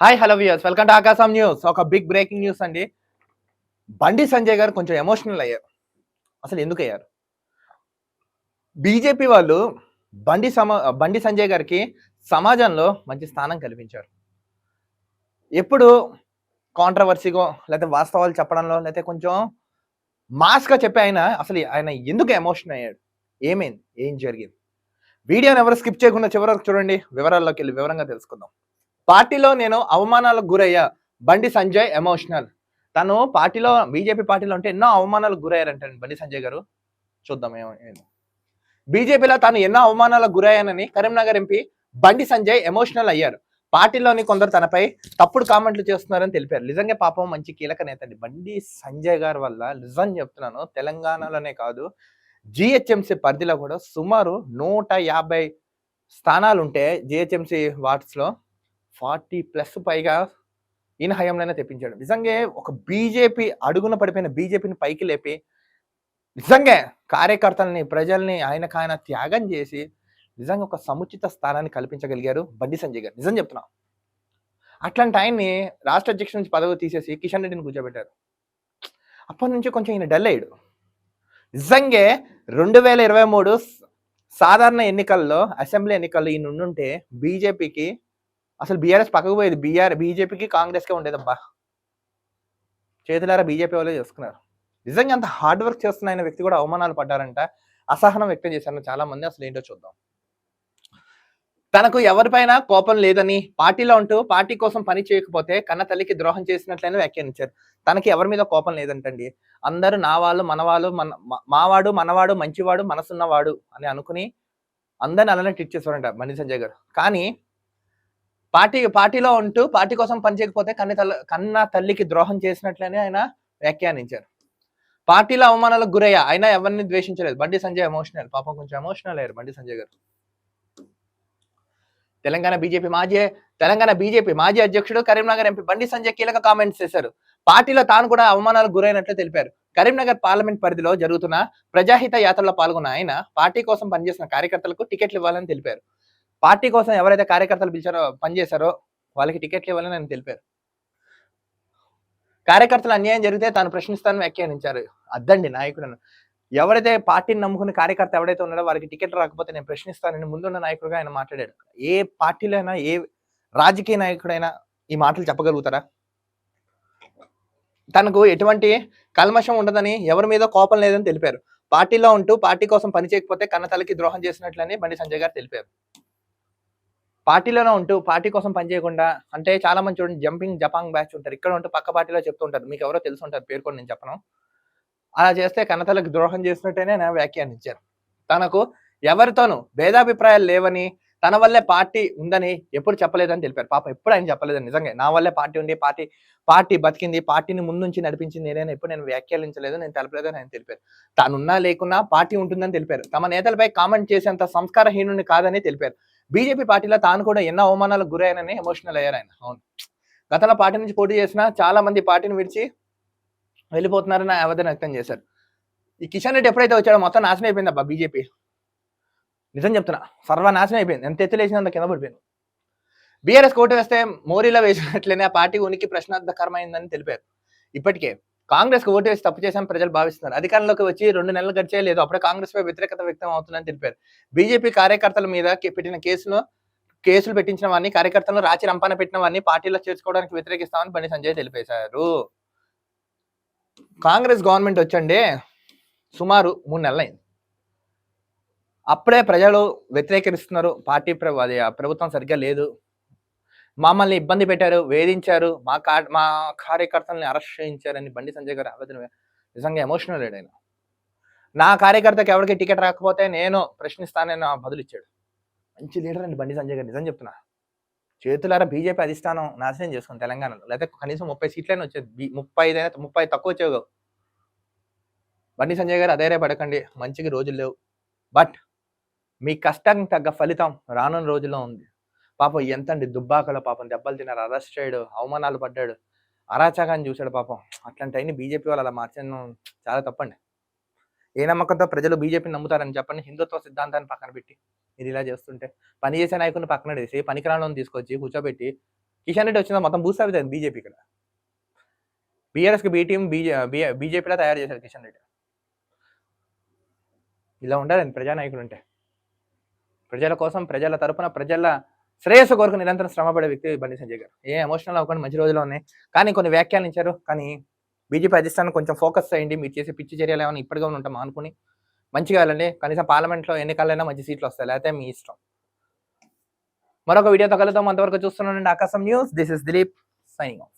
Hi hello viewers welcome to Aakasam news ఒక big breaking news అండి. బండి సంజయ్ గారు కొంచెం ఎమోషనల్ అయ్యారు. అసలు ఎందుకు అయ్యారు? బీజేపీ వాళ్ళు బండి సమా బండి సంజయ్ గారికి సమాజంలో మంచి స్థానం కల్పించారు. ఎప్పుడు కాంట్రవర్సీగో లేకపోతే వాస్తవాలు చెప్పడంలో లేకపోతే కొంచెం మాస్గా చెప్పి ఆయన అసలు ఆయన ఎందుకు ఎమోషన్ అయ్యాడు? ఏమైంది? ఏం జరిగింది? వీడియోని ఎవరు స్కిప్ చేయకుండా చివరి వరకు చూడండి. వివరాల్లోకి వెళ్ళి వివరంగా తెలుసుకుందాం. పార్టీలో నేను అవమానాలకు గురయ్యా. బండి సంజయ్ ఎమోషనల్. తను పార్టీలో బీజేపీ పార్టీలో ఉంటే ఎన్నో అవమానాలకు గురయ్యారంటండి బండి సంజయ్ గారు. చూద్దాం ఏమో బీజేపీలో తాను ఎన్నో అవమానాలకు గురయ్యానని కరీంనగర్ ఎంపీ బండి సంజయ్ ఎమోషనల్ అయ్యారు. పార్టీలోని కొందరు తనపై తప్పుడు కామెంట్లు చేస్తున్నారని తెలిపారు. నిజంగా పాపం మంచి కీలక నేత అండి. బండి సంజయ్ గారి వల్ల నిజం చెప్తున్నాను తెలంగాణలోనే కాదు జిహెచ్ఎంసీ పరిధిలో కూడా సుమారు నూట యాభై స్థానాలు ఉంటే జిహెచ్ఎంసీ వార్డ్స్లో ఫార్టీ ప్లస్ పైగా ఈయన హయాంలోనే తెప్పించాడు. నిజంగా ఒక బీజేపీ అడుగున పడిపోయిన బీజేపీని పైకి లేపి నిజంగా కార్యకర్తల్ని ప్రజల్ని ఆయనకు ఆయన త్యాగం చేసి నిజంగా ఒక సముచిత స్థానాన్ని కల్పించగలిగారు బండి సంజయ్ గారు. నిజం చెప్తున్నా. అట్లాంటి ఆయన్ని రాష్ట్ర అధ్యక్షుడి నుంచి పదవి తీసేసి కిషన్ రెడ్డిని కూర్చోబెట్టారు. అప్పటి నుంచి కొంచెం ఈయన డల్ అయ్యాడు. నిజంగా రెండు వేల ఇరవై మూడు సాధారణ ఎన్నికల్లో అసెంబ్లీ ఎన్నికల్లో ఈయన ఉండుంటే బీజేపీకి అసలు బీఆర్ఎస్ పక్కకు పోయేది బీఆర్ బీజేపీకి కాంగ్రెస్కే ఉండేదబ్బా. చేతులారా బీజేపీ వాళ్ళే చేసుకున్నారు. నిజంగా అంత హార్డ్ వర్క్ చేస్తున్న ఆయన వ్యక్తి కూడా అవమానాలు పడ్డారంట. అసహనం వ్యక్తం చేశారు చాలా మంది అసలు ఏంటో చూద్దాం. తనకు ఎవరిపైన కోపం లేదని పార్టీలో ఉంటూ పార్టీ కోసం పని చేయకపోతే కన్న తల్లికి ద్రోహం చేసినట్లయినా వ్యాఖ్యానించారు. తనకి ఎవరి మీద కోపం లేదంటండి. అందరూ నా వాళ్ళు మనవాళ్ళు మన మావాడు మనవాడు మంచివాడు మనసున్నవాడు అని అనుకుని అందరిని అలానే ట్రీట్ చేసేవారంట మణి సంజయ్ గారు. కానీ పార్టీ పార్టీలో ఉంటూ పార్టీ కోసం పనిచేయకపోతే కన్న తల్లి కన్న తల్లికి ద్రోహం చేసినట్లనే ఆయన వ్యాఖ్యానించారు. పార్టీలో అవమానాలకు గురయ్యా అయినా ఎవరిని ద్వేషించలేదు. బండి సంజయ్ ఎమోషనల్ పాపం కొంచెం ఎమోషనల్ అయ్యారు బండి సంజయ్ గారు. తెలంగాణ బీజేపీ మాజీ తెలంగాణ బీజేపీ మాజీ అధ్యక్షుడు కరీంనగర్ ఎంపీ బండి సంజయ్ కీలక కామెంట్స్ చేశారు. పార్టీలో తాను కూడా అవమానాలకు గురైనట్లు తెలిపారు. కరీంనగర్ పార్లమెంట్ పరిధిలో జరుగుతున్న ప్రజాహిత యాత్రలో పాల్గొన్న ఆయన పార్టీ కోసం పనిచేసిన కార్యకర్తలకు టికెట్లు ఇవ్వాలని తెలిపారు. పార్టీ కోసం ఎవరైతే కార్యకర్తలు పిలిచారో పనిచేశారో వాళ్ళకి టికెట్లు ఇవ్వాలని ఆయన తెలిపారు. కార్యకర్తలు అన్యాయం జరిగితే తాను ప్రశ్నిస్తానని వ్యాఖ్యానించారు. అద్దండి నాయకుడు ఎవరైతే పార్టీని నమ్ముకున్న కార్యకర్త ఎవరైతే ఉన్నాడో వారికి టికెట్ రాకపోతే నేను ప్రశ్నిస్తానని ముందున్న నాయకుడుగా ఆయన మాట్లాడాడు. ఏ పార్టీలో అయినా ఏ రాజకీయ నాయకుడైనా ఈ మాటలు చెప్పగలుగుతారా? తనకు ఎటువంటి కల్మషం ఉండదని ఎవరి మీద కోపం లేదని తెలిపారు. పార్టీలో ఉంటూ పార్టీ కోసం పనిచేయకపోతే కన్న తలకి ద్రోహం చేసినట్లని బండి సంజయ్ గారు తెలిపారు. పార్టీలోనే ఉంటూ పార్టీ కోసం పని చేయకుండా అంటే చాలా మంది చూడండి జంపింగ్ జపాంగ్ బ్యాచ్ ఉంటారు. ఇక్కడ ఉంటూ పక్క పార్టీలో చెప్తూ ఉంటారు. మీకు ఎవరో తెలుసు ఉంటారు పేర్కొని నేను చెప్పను. అలా చేస్తే కన్నతలకు ద్రోహం చేసినట్టేనే నేను వ్యాఖ్యానించారు తనకు ఎవరితోనూ భేదాభిప్రాయాలు లేవని తన వల్లే పార్టీ ఉందని ఎప్పుడు చెప్పలేదని తెలిపారు. పాప ఎప్పుడు ఆయన చెప్పలేదని నిజంగా. నా వల్లే పార్టీ ఉంది పార్టీ పార్టీ బతికింది పార్టీని ముందుంచి నడిపించింది నేనైనా ఎప్పుడు నేను వ్యాఖ్యానించలేదు నేను తెలపలేదని ఆయన తెలిపారు. తానున్నా లేకున్నా పార్టీ ఉంటుందని తెలిపారు. తమ నేతలపై కామెంట్ చేసేంత సంస్కారహీనుని కాదని తెలిపారు. బీజేపీ పార్టీలో తాను కూడా ఎన్నో అవమానాలకు గురయ్యానని ఎమోషనల్ అయ్యారు ఆయన. అవును. గతంలో పార్టీ నుంచి పోటీ చేసిన చాలా మంది పార్టీని విడిచి వెళ్ళిపోతున్నారని ఆవేదన వ్యక్తం చేశారు. ఈ కిషన్ రెడ్డి ఎప్పుడైతే వచ్చాడో మొత్తం నాశనం అయిపోయింది అబ్బా బీజేపీ. నిజం చెప్తున్నా సర్వనాశనం అయిపోయింది. ఎంత ఎత్తులేసినంత కింద పడిపోయింది. బీఆర్ఎస్ కోటు వేస్తే మోరీలో వేసినట్లనే ఆ పార్టీ ఉనికి ప్రశ్నార్థకరమైందని తెలిపారు. ఇప్పటికే కాంగ్రెస్కు ఓటు వేసి తప్పు చేశామని ప్రజలు భావిస్తున్నారు. అధికారంలోకి వచ్చి రెండు నెలలు గడిచే లేదు అప్పుడే కాంగ్రెస్ పై వ్యతిరేకత వ్యక్తం అవుతుందని తెలిపారు. బీజేపీ కార్యకర్తల మీద పెట్టిన కేసులో కేసులు పెట్టించిన వారిని కార్యకర్తలను రాచి రంపాన పెట్టిన వారిని పార్టీలో చేర్చుకోవడానికి వ్యతిరేకిస్తామని బండి సంజయ్ తెలిపేశారు. కాంగ్రెస్ గవర్నమెంట్ వచ్చండి సుమారు మూడు నెలలైంది. అప్పుడే ప్రజలు వ్యతిరేకరిస్తున్నారు పార్టీ ప్ర- అది ప్రభుత్వం సరిగ్గా లేదు. మమ్మల్ని ఇబ్బంది పెట్టారు వేధించారు మా కా మా కార్యకర్తల్ని అరెస్ట్ చేయించారని బండి సంజయ్ గారు ఆవేదన నిజంగా ఎమోషనల్ ఆయన. నా కార్యకర్తకి ఎవరికి టికెట్ రాకపోతే నేను ప్రశ్నిస్తానని బదులిచ్చాడు బదులు ఇచ్చాడు. మంచి లీడర్ అండి బండి సంజయ్ గారు నిజం చెప్తున్నా. చేతులారా బీజేపీ అధిష్టానం నాశనం చేసుకుని తెలంగాణలో. లేకపోతే కనీసం ముప్పై సీట్లైనా వచ్చేది. బీ- ముప్పై ఐదైనా ముప్పై తక్కువ వచ్చేవి బండి సంజయ్ గారు అధైర్య పడకండి మంచిగా రోజులు లేవు. బట్ మీ కష్టానికి తగ్గ ఫలితం రానున్న రోజుల్లో ఉంది. పాపం ఎంతండి దుబ్బాకలో పాపం దెబ్బలు తిన్నారు అరెస్ట్ చేయడు అవమానాలు పడ్డాడు. అరాచకాన్ని చూశాడు పాపం. అట్లాంటి అయిన బీజేపీ వాళ్ళు అలా మార్చడం చాలా తప్పండి. ఏ నమ్మకంతో ప్రజలు బీజేపీని నమ్ముతారని చెప్పండి హిందుత్వ సిద్ధాంతాన్ని పక్కన పెట్టి. మీరు ఇలా చేస్తుంటే పని చేసే నాయకుని పక్కన వేసి పనికిరాలను తీసుకొచ్చి కూర్చోబెట్టి కిషన్ రెడ్డి వచ్చిన మొత్తం భూస్థాపితం బీజేపీ ఇక్కడ. బీఆర్ఎస్కి బీ టీం బీజే బీజేపీలో తయారు చేశారు కిషన్ రెడ్డి. ఇలా ఉండాలండి ప్రజానాయకుడు అంటే ప్రజల కోసం ప్రజల తరపున ప్రజల శ్రేయస్సు కొరకు నిరంతరం శ్రమపడే వ్యక్తి బండి సంజయ్ గారు. ఏ ఎమోషనల్ అవ్వకుండా మంచి రోజులు ఉన్నాయి. కానీ కొన్ని వ్యాఖ్యానించారు. కానీ బీజేపీ అధిష్టానం కొంచెం ఫోకస్ అయ్యండి. మీరు చేసే పిచ్చి చర్యలు ఏమైనా ఇప్పటిగా ఉంటాం అనుకుని మంచిగా వెళ్ళండి. కనీసం పార్లమెంట్లో ఎన్నికలైనా మంచి సీట్లు వస్తాయి. లేకపోతే మీ ఇష్టం. మరొక వీడియోతో కలుద్దాం. అంతవరకు చూస్తున్నానండి Aakasam news. This is Dilip signing off